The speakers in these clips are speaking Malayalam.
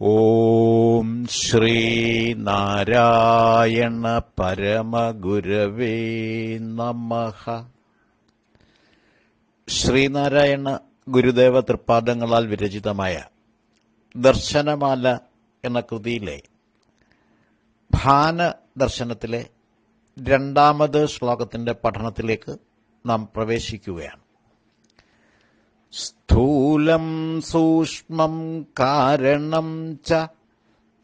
ഓം ശ്രീ നാരായണ പരമഗുരവേ നമഃ. ശ്രീനാരായണ ഗുരുദേവ തൃപ്പാദങ്ങളാൽ വിരചിതമായ ദർശനമാല എന്ന കൃതിയിലെ ഭാന ദർശനത്തിലെ രണ്ടാമത് ശ്ലോകത്തിന്റെ പഠനത്തിലേക്ക് നാം പ്രവേശിക്കുകയാണ്. സ്ഥൂലം സൂക്ഷ്മം കാരണം ച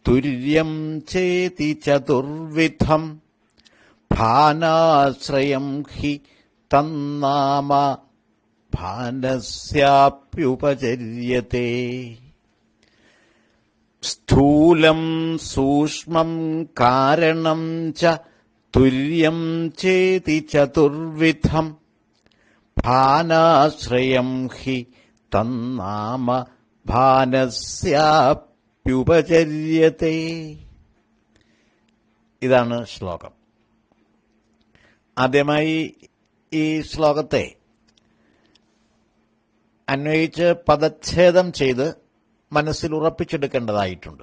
തുര്യം ചേതി ചതുർവിധം ഭാനാശ്രയം ഹി തന്നാമ ഭാനസ്യാപ്യുപചര്യത്തെ സ്ഥൂലം സൂക്ഷ്മം കാരണം ച തുര്യം ചേതി ചതുർവിധം ഭാനാശ്രയം ഹി തന്നാമ ഭാനസ്യാപ്യുപചര്യത്തെ ഇതാണ് ശ്ലോകം. ആദ്യമായി ഈ ശ്ലോകത്തെ അന്വയിച്ച് പദച്ഛേദം ചെയ്ത് മനസ്സിൽ ഉറപ്പിച്ചെടുക്കേണ്ടതായിട്ടുണ്ട്.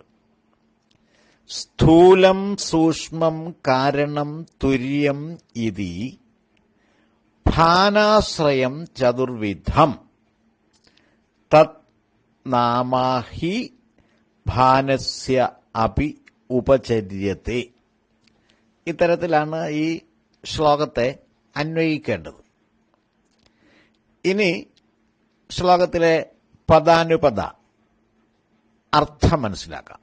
സ്ഥൂലം സൂക്ഷ്മം കാരണം തുര്യം ഇതി ഭാനാശ്രയം ചതുർവിധം. തത് നാമാഹി ഭാനസ്യ അപി ഉപചര്യത്തെ. ഇത്തരത്തിലാണ് ഈ ശ്ലോകത്തെ അന്വയിക്കേണ്ടത്. ഇനി ശ്ലോകത്തിലെ പദാനുപദ അർത്ഥം മനസ്സിലാക്കാം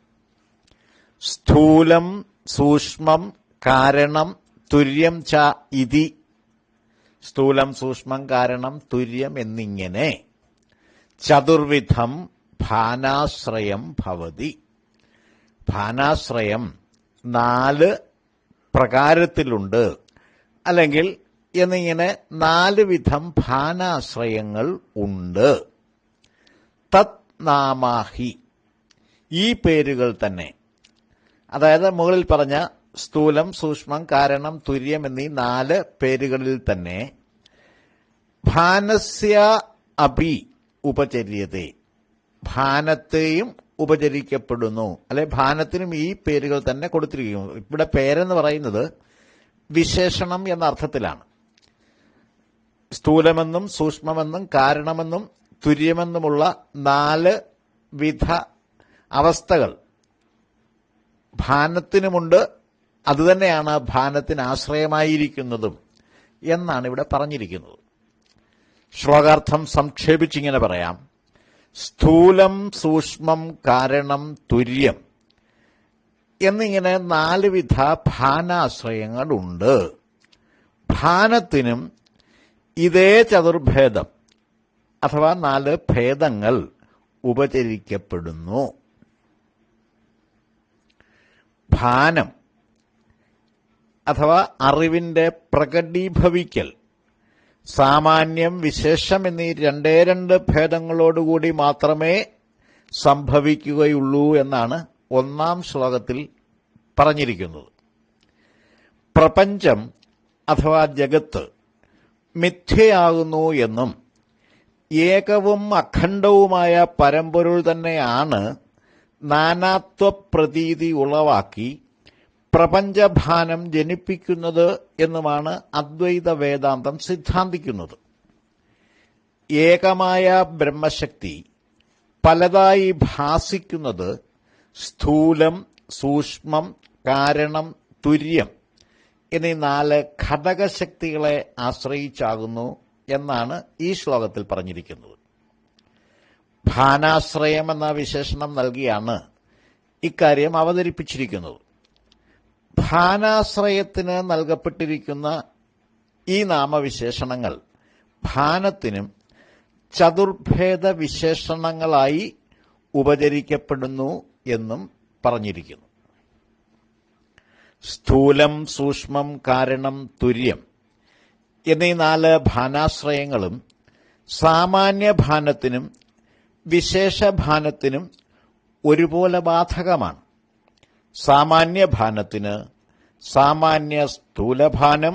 സ്ഥൂലം സൂക്ഷ്മം കാരണം തുര്യം ച ഇതി. സ്ഥൂലം സൂക്ഷ്മം കാരണം തുര്യം എന്നിങ്ങനെ. ചതുർവിധം ഭാനാശ്രയം ഭവതി. ഭാനാശ്രയം നാല് പ്രകാരത്തിലുണ്ട്. അല്ലെങ്കിൽ എന്നിങ്ങനെ നാല് വിധം ഭാനാശ്രയങ്ങൾ ഉണ്ട്. തത് നാമാഹി. ഈ പേരുകൾ തന്നെ. അതായത് മുകളിൽ പറഞ്ഞ സ്ഥൂലം സൂക്ഷ്മം കാരണം തുര്യം എന്നീ നാല് പേരുകളിൽ തന്നെ ഭാനസ്യ അഭി ഉപചര്യത്തെ ഭാനത്തെയും ഉപചരിക്കപ്പെടുന്നു. അല്ലെ ഭാനത്തിനും ഈ പേരുകൾ തന്നെ കൊടുത്തിരിക്കുന്നു. ഇവിടെ പേരെന്ന് പറയുന്നത് വിശേഷണം എന്ന അർത്ഥത്തിലാണ്. സ്ഥൂലമെന്നും സൂക്ഷ്മമെന്നും കാരണമെന്നും തുര്യമെന്നുമുള്ള നാല് വിധ അവസ്ഥകൾ. ഭാനത്തിനുമുണ്ട് അതുതന്നെയാണ് ഭാനത്തിന് ആശ്രയമായിരിക്കുന്നതും എന്നാണ് ഇവിടെ പറഞ്ഞിരിക്കുന്നത്. ശ്ലോകാർത്ഥം സംക്ഷേപിച്ചിങ്ങനെ പറയാം. സ്ഥൂലം സൂക്ഷ്മം കാരണം തുര്യം എന്നിങ്ങനെ നാല് വിധ ഭാനാശ്രയങ്ങളുണ്ട്. ഭാനത്തിനും ഇതേ ചതുർഭേദം അഥവാ നാല് ഭേദങ്ങൾ ഉപചരിക്കപ്പെടുന്നു. ഭാനം അഥവാ അറിവിന്റെ പ്രകടീഭവിക്കൽ സാമാന്യം വിശേഷം എന്നീ രണ്ടേ രണ്ട് ഭേദങ്ങളോടുകൂടി മാത്രമേ സംഭവിക്കുകയുള്ളൂ എന്നാണ് ഒന്നാം ശ്ലോകത്തിൽ പറഞ്ഞിരിക്കുന്നത്. പ്രപഞ്ചം അഥവാ ജഗത്ത് മിഥ്യയാകുന്നു എന്നും ഏകവും അഖണ്ഡവുമായ പരമ്പൊരുൾ തന്നെയാണ് നാനാത്വപ്രതീതി ഉളവാക്കി പ്രപഞ്ചഭാനം ജനിപ്പിക്കുന്നത് എന്നുമാണ് അദ്വൈത വേദാന്തം സിദ്ധാന്തിക്കുന്നത്. ഏകമായ ബ്രഹ്മശക്തി പലതായി ഭാസിക്കുന്നത് സ്ഥൂലം സൂക്ഷ്മം കാരണം തുര്യം എന്നീ നാല് ഘടകശക്തികളെ ആശ്രയിച്ചാകുന്നു എന്നാണ് ഈ ശ്ലോകത്തിൽ പറഞ്ഞിരിക്കുന്നത്. ഭാനാശ്രയം എന്ന വിശേഷണം നൽകിയാണ് ഇക്കാര്യം അവതരിപ്പിച്ചിരിക്കുന്നത്. ഭാനാശ്രയത്തിന് നൽകപ്പെട്ടിരിക്കുന്ന ഈ നാമവിശേഷണങ്ങൾ ഭാനത്തിനും ചതുർഭേദ വിശേഷണങ്ങളായി ഉപചരിക്കപ്പെടുന്നു എന്നും പറഞ്ഞിരിക്കുന്നു. സ്ഥൂലം സൂക്ഷ്മം കാരണം തുര്യം എന്നീ നാല് ഭാനാശ്രയങ്ങളും സാമാന്യ ഭാനത്തിനും വിശേഷഭാനത്തിനും ഒരുപോലെ ബാധകമാണ്. സാമാന്യ ഭാനത്തിന് സാമാന്യ സ്ഥൂലഭാനം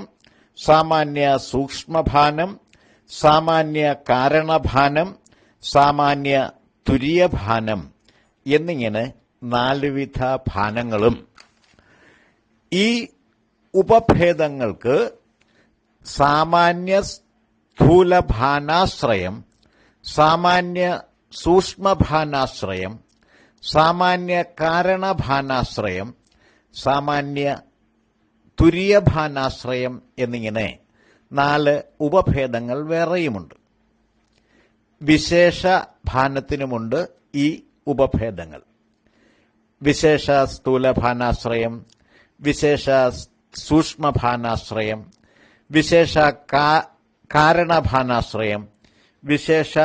സാമാന്യ സൂക്ഷ്മഭാനം സാമാന്യ കാരണഭാനം സാമാന്യ തുര്യഭാനം എന്നിങ്ങനെ നാലുവിധ ഭാനങ്ങളും. ഈ ഉപഭേദങ്ങൾക്ക് സാമാന്യ സ്ഥൂലഭാനാശ്രയം സാമാന്യ സൂക്ഷ്മഭാനാശ്രയം സാമാന്യ കാരണഭാനാശ്രയം സാമാന്യ തുര്യഭാനാശ്രയം എന്നിങ്ങനെ നാല് ഉപഭേദങ്ങൾ വേറെയുമുണ്ട്. വിശേഷ ഭാനത്തിനുമുണ്ട് ഈ ഉപഭേദങ്ങൾ. വിശേഷ സ്ഥൂലഭാനാശ്രയം വിശേഷ സൂക്ഷ്മഭാനാശ്രയം വിശേഷ കാരണഭാനാശ്രയം വിശേഷ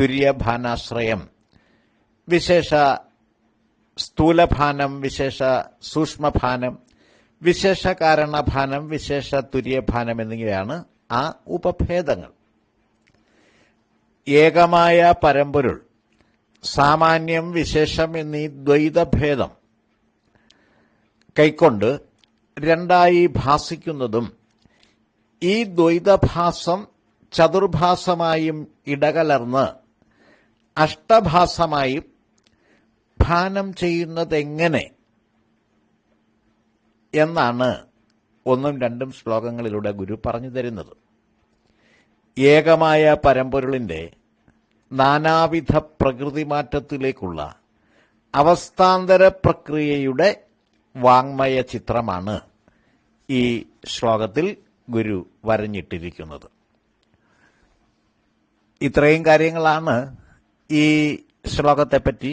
തുര്യഭാനാശ്രയം. വിശേഷ സ്ഥൂലഭാനം വിശേഷ സൂക്ഷ്മഭാനം വിശേഷ കാരണഭാനം വിശേഷ തുര്യഭാനം എന്നിവയാണ് ആ ഉപഭേദങ്ങൾ. ഏകമായ പരമ്പൊരുൾ സാമാന്യം വിശേഷം എന്നീ ദ്വൈതഭേദം കൈക്കൊണ്ട് രണ്ടായി ഭാസിക്കുന്നതും ഈ ദ്വൈതഭാസം ചതുർഭാസമായും ഇടകലർന്ന് അഷ്ടഭാസമായും ഭാനം ചെയ്യുന്നതെങ്ങനെ എന്നാണ് ഒന്നും രണ്ടും ശ്ലോകങ്ങളിലൂടെ ഗുരു പറഞ്ഞു തരുന്നത്. ഏകമായ പരമ്പൊരുളിന്റെ നാനാവിധ പ്രകൃതി മാറ്റത്തിലേക്കുള്ള അവസ്ഥാന്തര പ്രക്രിയയുടെ വാങ്മയ ചിത്രമാണ് ഈ ശ്ലോകത്തിൽ ഗുരു വരഞ്ഞിട്ടിരിക്കുന്നത്. ഇത്രയും കാര്യങ്ങളാണ് ഈ ശ്ലോകത്തെപ്പറ്റി